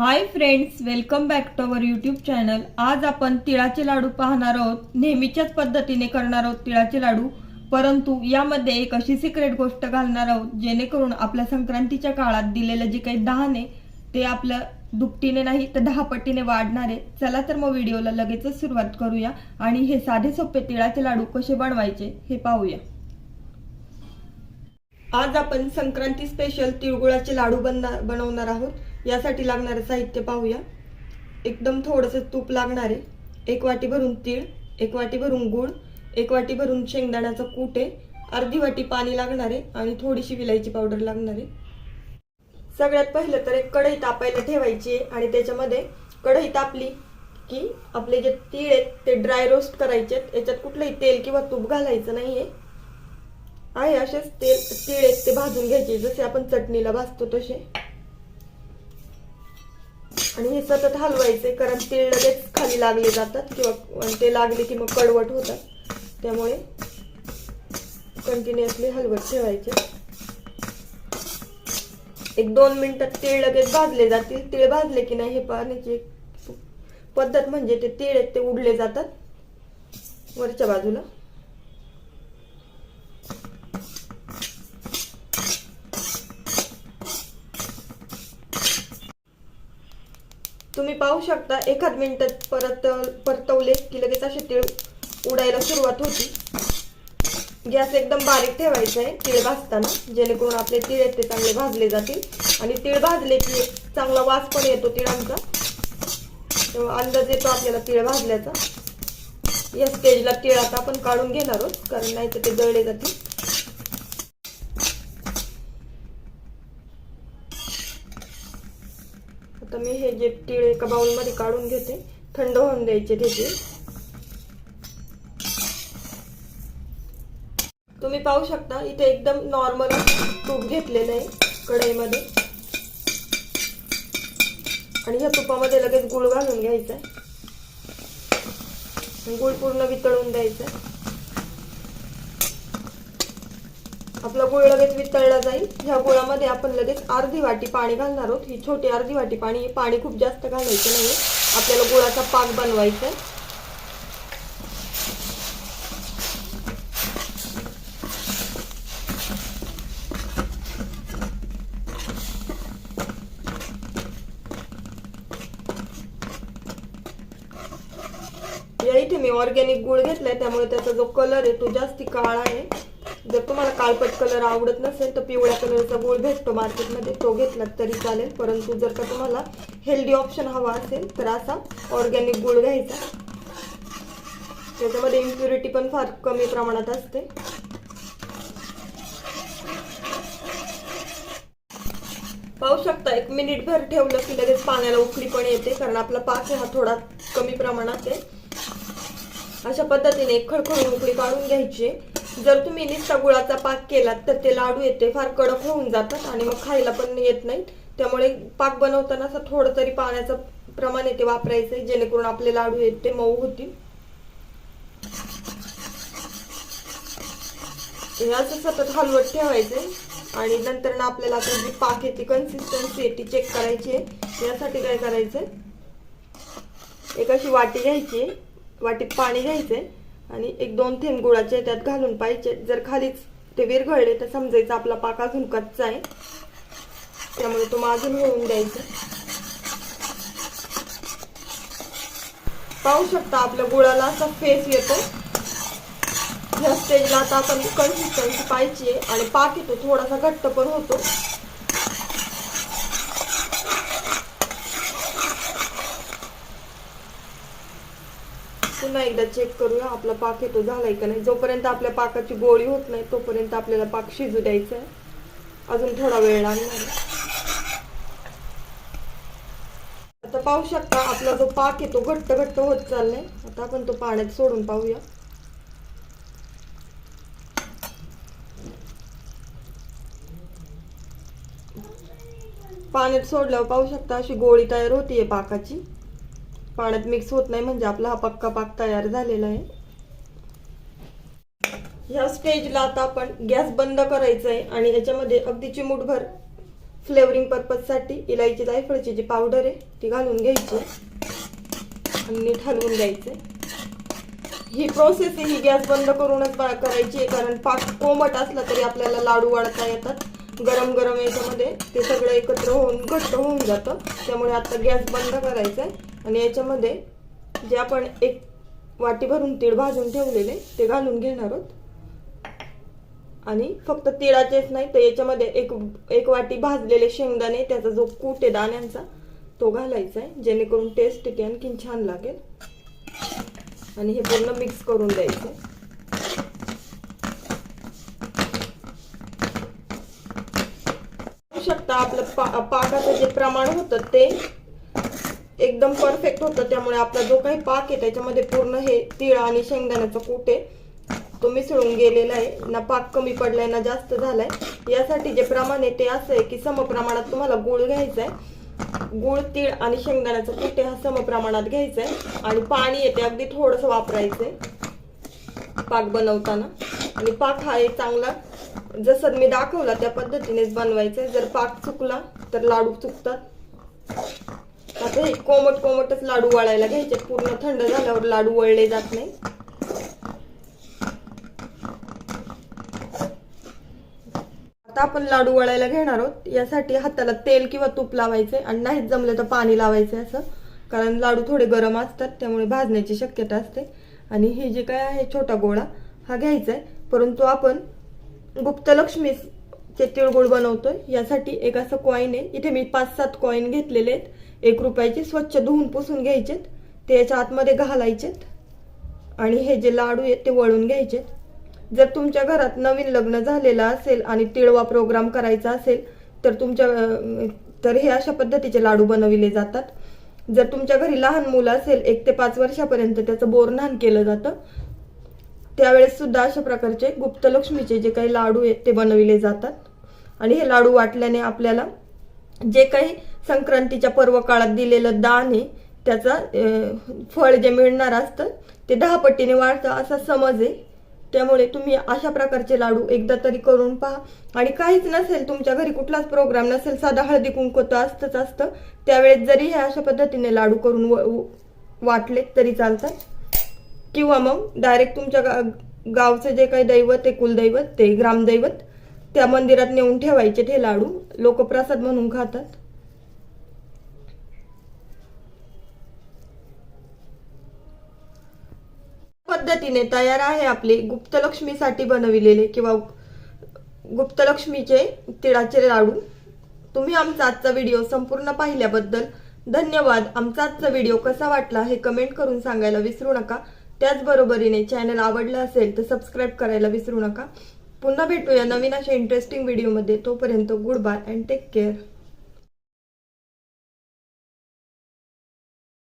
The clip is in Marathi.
Hi friends welcome back to our YouTube channel आज आपण तिळाचे लाडू पाहणार आहोत. नेहमीच्याच पद्धतीने करणार आहोत तिळाचे लाडू. परंतु यामध्ये एक अशी सिक्रेट गोष्ट घालणार आहोत जेणेकरून आपल्या संक्रांतीच्या काळात दिलेलं जे काही दहाने ते आपल्या दुपटीने नाही तर दहा पटीने वाढणार आहे. चला तर मग व्हिडिओला लगेचच सुरुवात करूया आणि हे साधे सोपे तिळाचे लाडू कसे बनवायचे हे पाहूया. आज आपण संक्रांती स्पेशल तिळगुळाचे लाडू बनणार बनवणार आहोत. यासाठी लागणारं साहित्य पाहूया. एकदम थोडंसं तूप लागणार आहे. एक वाटी भरून तीळ एक वाटी भरून गूळ एक वाटी भरून शेंगदाण्याचं कूट आहे. अर्धी वाटी पाणी लागणार आहे आणि थोडीशी विलायची पावडर लागणार आहे. सगळ्यात पहिलं तर एक कढई तापायला ठेवायची आहे आणि त्याच्यामध्ये कढई तापली की आपले जे तीळ आहेत ते ड्राय रोस्ट करायचे आहेत. याच्यात कुठलंही तेल किंवा तूप घालायचं नाहीये आहे. असेच तेल तीळ आहेत ते भाजून घ्यायचे. जसे आपण चटणीला भाजतो तसे. आणि हे सतत हलवायचे कारण तीळ लगेच खाली लागले जातात किंवा ते लागले की मग कडवट होतात. त्यामुळे कंटिन्युअसली हलवत ठेवायचे. एक दोन मिनिटात तीळ लगेच भाजले जातील. तीळ भाजले की नाही हे पाहण्याची एक पद्धत म्हणजे ते तीळ आहेत ते उडले जातात वरच्या बाजूला. तुम्ही पाहू शकता एखाद मिनिटात परत परतवले की लगेच असे तीळ उडायला सुरुवात होती. गॅस एकदम बारीक ठेवायचा आहे तीळ भाजताना जेणेकरून आपले तीळ आहेत ते चांगले भाजले जातील. आणि तीळ भाजले की चांगला वास पण येतो तिळांचा. तेव्हा अंदाज येतो आपल्याला तीळ भाजल्याचा. या स्टेजला तीळ आता आपण काढून घेणार आहोत कारण नाही तर ते जळले जातील. मी हे जे तीळ एका बाउलमध्ये काढून घेते. थंड होऊन द्यायचे त्याचे तुम्ही पाहू शकता इथे एकदम नॉर्मल तूप घेतलेलं आहे कढईमध्ये. आणि ह्या तुपामध्ये लगेच गुळ घालून घ्यायचा आहे. गुळ पूर्ण वितळून द्यायचा आहे आपला गुळ लगेच वितळला जाईल. ह्या गुळामध्ये आपण लगेच अर्धी वाटी पाणी घालणार आहोत. ही छोटी अर्धी वाटी पाणी पाणी खूप जास्त घालायचं नाही. आपल्याला गुळाचा पाक बनवायचा आहे. या इथे मी ऑर्गॅनिक गुळ घेतलाय त्यामुळे त्याचा जो कलर आहे तो जास्ती काळा आहे. जर तुम्हाला काळपट कलर आवडत नसेल तर पिवळ्या कलरचा गुळ भेटतो मार्केटमध्ये तो घेतला तरी चालेल. परंतु जर का तुम्हाला हेल्दी ऑप्शन हवा असेल तर असा ऑर्गॅनिक गुळ घ्यायचा. त्याच्यामध्ये इम्प्युरिटी पण फार कमी प्रमाणात असते. पाहू शकता एक मिनिट भर ठेवलं की लगेच पाण्याला उकळी पण येते कारण आपला पाक हा थोडा कमी प्रमाणात आहे. अशा पद्धतीने खळखळून उकळी काढून घ्यायची. जर तुम्ही नुसता गुळाचा पाक केलात तर ते लाडू येते फार कडक होऊन जातात आणि मग खायला पण येत नाहीत. त्यामुळे पाक बनवताना असं थोडं तरी पाण्याचं प्रमाण येते वापरायचं जेणेकरून आपले लाडू आहेत ते मऊ होतील. हे असं सतत हलवत ठेवायचे आणि नंतर ना आपल्याला आता जी पाक येते कन्सिस्टन्सी आहे ती चेक करायची आहे यासाठी काय करायचंय? एक अशी वाटी घ्यायची वाटीत पाणी घ्यायचंय. आणि एक दोन थेंब गुळाचे त्यात घालून पाहिजे. जर खालीच ते विरघळले तर समजायचं आपला पाक अजून कच्चा आहे. त्यामुळे तो अजून होऊन द्यायचं. पाहू शकता आपल्या गुळाला असा फेस येतो. ह्या स्टेजला आता आपण कन्सिस्टन्सी पाहिजे आणि पाक येतो थोडासा घट्ट पण होतो. पुन्हा एकदा चेक करूया आपला पाक येतो झालाय का नाही. जोपर्यंत आपल्या पाकाची गोळी होत नाही तोपर्यंत आपल्याला पाक शिजू द्यायचा आहे अजून थोडा वेळ लागणार आता पाहू शकता आपला जो पाक येतो घट्ट घट्ट होत चाललाय. आता आपण तो पाण्यात सोडून पाहूया. पाण्यात सोडल्यावर पाहू शकता अशी गोळी तयार होतीये पाकाची. पाण्यात मिक्स होत नाही म्हणजे आपला हा पक्का पाक तयार झालेला आहे. ह्या स्टेजला आता आपण गॅस बंद करायचा आहे आणि याच्यामध्ये अगदी चिमूटभर फ्लेवरिंग पर्पजसाठी इलायची जायफळची जी पावडर आहे ती घालून घ्यायची. आणि नीट हलवून द्यायचे ही प्रोसेस ही गॅस बंद करूनच करायची आहे कारण पाक कोमट असला तरी आपल्याला लाडू वाढता येतात. गरम गरम याच्यामध्ये ते सगळं एकत्र होऊन घट्ट होऊन जातं. त्यामुळे आता गॅस बंद करायचा आहे आणि याच्यामध्ये जे आपण एक वाटी भरून तीळ भाजून ठेवलेले ते घालून घेणार आहोत. आणि फक्त तिळाचेच नाही तर याच्यामध्ये एक एक वाटी भाजलेले शेंगदाणे त्याचा जो कूट आहे दाण्यांचा तो घालायचा आहे जेणेकरून टेस्ट की आणखीन छान लागेल. आणि हे पूर्ण मिक्स करून द्यायचं आहे. शकता आपलं पा पाकाचं जे प्रमाण होतं ते एकदम परफेक्ट होतं. त्यामुळे आपला जो काही पाक आहे त्याच्यामध्ये पूर्ण हे तीळ आणि शेंगदाण्याचं कूट आहे. तो मिसळून गेलेला आहे. ना पाक कमी पडलाय ना जास्त झालाय. यासाठी जे प्रमाण आहे ते असं आहे की समप्रमाणात तुम्हाला गुळ घ्यायचा आहे गुळ तीळ आणि शेंगदाण्याचं कुठे हा समप्रमाणात घ्यायचा आहे आणि पाणी येते अगदी थोडंसं वापरायचं आहे पाक बनवताना. आणि पाक हा एक चांगला जसं मी दाखवला त्या पद्धतीनेच बनवायचं जर पाक चुकला तर लाडू चुकतात. आता हे कोमट कोमटच लाडू वळायला घ्यायचे. पूर्ण थंड झाल्यावर लाडू वळले जात नाही. आता आपण लाडू वळायला घेणार आहोत. यासाठी हाताला तेल किंवा तूप लावायचे आणि नाहीच जमलं तर पाणी लावायचे असं. कारण लाडू थोडे गरम असतात त्यामुळे भाजण्याची शक्यता असते. आणि हे जे काय आहे छोटा गोळा हा घ्यायचा आहे परंतु आपण गुप्तलक्ष्मी चे तिळगुळ बनवतोय. यासाठी एक असं कॉईन आहे. इथे मी पाच सात कॉईन घेतलेले आहेत. एक रुपयाचे स्वच्छ धुवून पुसून घ्यायचेत. ते याच्या आतमध्ये घालायचेत. आणि हे जे लाडू आहेत ते वळून घ्यायचेत. जर तुमच्या घरात नवीन लग्न झालेलं असेल आणि तिळवा प्रोग्राम करायचा असेल तर तुमच्या तर हे अशा पद्धतीचे लाडू बनविले जातात. जर तुमच्या घरी लहान मुलं असेल एक ते पाच वर्षापर्यंत त्याचं बोरन्हान केलं जातं. त्यावेळेस सुद्धा अशा प्रकारचे गुप्तलक्ष्मीचे जे काही लाडू आहेत ते बनविले जातात. आणि हे लाडू वाटल्याने आपल्याला जे काही संक्रांतीच्या पर्व काळात दिलेलं दान आहे त्याचा फळ जे मिळणार असतं ते दहा पट्टीने वाढतं असा समज आहे. त्यामुळे तुम्ही अशा प्रकारचे लाडू एकदा तरी करून पहा. आणि काहीच नसेल तुमच्या घरी कुठलाच प्रोग्राम नसेल साधा हळदी कुंकू तर असतंच असतं. त्यावेळेस जरी हे अशा पद्धतीने लाडू करून व- व- वाटले तरी चालतात किंवा मग डायरेक्ट तुमच्या गा गावचं जे काही दैवत आहे कुलदैवत ते ग्रामदैवत त्या मंदिरात नेऊन ठेवायचे ते लाडू लोक प्रसाद म्हणून खातात. पद्धतीने तयार आहे आपले गुप्तलक्ष्मीसाठी बनविलेले किंवा गुप्तलक्ष्मीचे तिळाचे लाडू. तुम्ही आमचा आजचा व्हिडिओ संपूर्ण पाहिल्याबद्दल धन्यवाद. आमचा आजचा व्हिडिओ कसा वाटला हे कमेंट करून सांगायला विसरू नका. त्याचबरोबरीने चॅनल आवडलं असेल तर सबस्क्राईब करायला विसरू नका. पुन्हा भेटूया नवीन अशा इंटरेस्टिंग व्हिडिओमध्ये तोपर्यंत goodbye and take care